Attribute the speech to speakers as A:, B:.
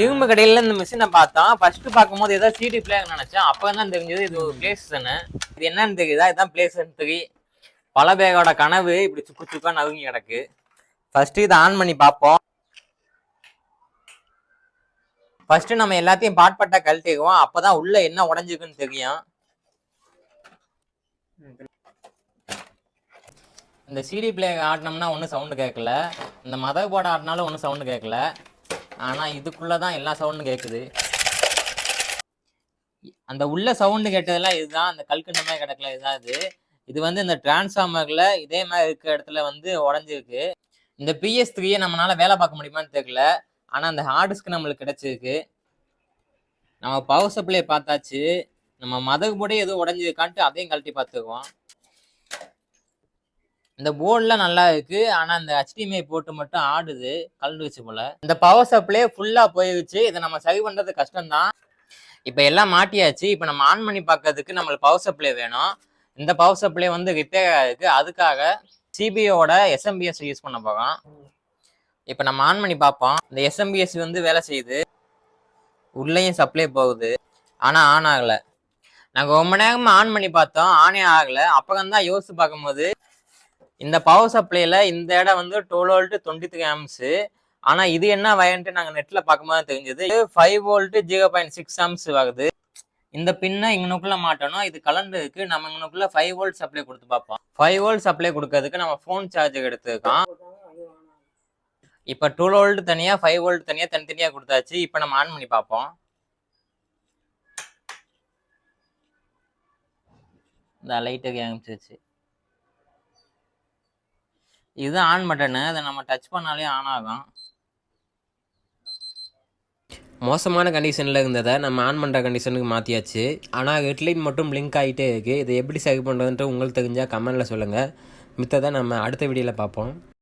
A: இரும்பு கடையில இந்த மிஷினை பார்த்தோம் ஃபர்ஸ்ட் பார்க்கும்போது ஏதோ சிடி பிளேயர் நினைச்சேன். அப்போ தான் தெரிஞ்சது இது ஒரு பிளே இது என்னன்னு தெரியுதா? இதுதான் பிளே தெரியும் பல பேரோட கனவு இப்படி சுக்கு சுக்கா நவுங்கி கிடக்கு. ஃபர்ஸ்ட் இதை ஆன் பண்ணி பார்ப்போம். ஃபர்ஸ்ட் நம்ம எல்லாத்தையும் பாட்பட்டா கழட்டிக்குவோம் அப்பதான் உள்ள என்ன உடஞ்சிருக்குன்னு தெரியும். இந்த சிடி பிளேயர் ஆடினோம்னா ஒன்றும் சவுண்டு கேட்கல. இந்த மதர் போர்டு ஆடினாலும் ஒன்றும் சவுண்டு கேட்கல. ஆனால் இதுக்குள்ளே தான் எல்லா சவுண்டும் கேட்குது அந்த உள்ள சவுண்டு கேட்டதெல்லாம் இதுதான் அந்த கல்கண்டமே கிடக்கல இதுதான் இது. இது வந்து இந்த டிரான்ஸ்ஃபார்மரில் இதே மாதிரி இருக்கிற இடத்துல வந்து உடஞ்சிருக்கு. இந்த பிஎஸ் த்ரீயை நம்மளால வேலை பார்க்க முடியுமான்னு தெரியல. ஆனால் அந்த ஹார்ட் டிஸ்க் நம்மளுக்கு கிடச்சிருக்கு. நம்ம பவர் சப்ளை பார்த்தாச்சு. நம்ம மதகு போர்டே எதுவும் உடஞ்சிருக்கான்ட்டு அதையும் கழட்டி பார்த்துக்குவோம் இந்த போர்டெலாம் நல்லா இருக்கு. ஆனால் இந்த ஹெச்டிஎம்ஐ போட்டு மட்டும் ஆடுது. கலந்துருச்சு போல. இந்த பவர் சப்ளை ஃபுல்லாக போயிருச்சு. இதை நம்ம சரி பண்ணுறது கஷ்டம்தான். இப்போ எல்லாம் மாட்டியாச்சு. இப்போ நம்ம ஆன் பண்ணி பார்க்கறதுக்கு நம்மளுக்கு பவர் சப்ளை வேணும். இந்த பவர் சப்ளை வந்து ரிப்பேர் ஆகிருக்கு அதுக்காக சிபிஓட எஸ்எம்பிஎஸ் யூஸ் பண்ண போகிறோம் இப்போ நம்ம ஆன் பண்ணி பார்ப்போம். இந்த எஸ்எம்பிஎஸ் வந்து வேலை செய்யுது. உள்ளேயும் சப்ளை போகுது. ஆனால் ஆன் ஆகலை. நாங்கள் ரொம்ப நேரமாக ஆன் பண்ணி பார்த்தோம். ஆனே ஆகலை. அப்புறம் தான் யோசிச்சு பார்க்கும்போது இந்த பவர் சப்ளைல இந்த இடம் வந்து twelve volt twenty three amps ஆனால் இது என்ன வயன்ட்டு நாங்கள் நெட்டில் பார்க்கும்போது தெரிஞ்சது இது five volt zero point six amps வருது இந்த பின்னை இங்கனுக்குள்ளே மாட்டணும். இது கலந்து நம்ம இங்கனுக்குள்ளே ஃபைவ் வோல்ட் சப்ளை கொடுத்து பார்ப்போம். ஃபைவ் வோல்ட் சப்ளை கொடுக்கறதுக்கு நம்ம ஃபோன் சார்ஜர் எடுத்துருக்கோம் இப்போ டூ வோல்ட் தனியாக ஃபைவ் வோல்ட் தனியாக தனித்தனியாக கொடுத்தாச்சு. இப்போ நம்ம ஆன் பண்ணி பார்ப்போம். இந்த லைட்டுக்கு ஆரம்பிச்சிருச்சு இது ஆன் பட்டனு அதை நம்ம டச் பண்ணாலே ஆன் ஆகும்.
B: மோசமான கண்டிஷனில் இருந்ததை நம்ம ஆன் பண்ணுற கண்டிஷனுக்கு மாற்றியாச்சு ஆனால் ஹெட்லைட் மட்டும் லிங்க் ஆகிட்டே இருக்குது இதை எப்படி சரி பண்ணுறதுன்ட்டு உங்களுக்கு தெரிஞ்சால் கமெண்டில் சொல்லுங்கள் மித்ததை நம்ம அடுத்த வீடியோவில் பார்ப்போம்.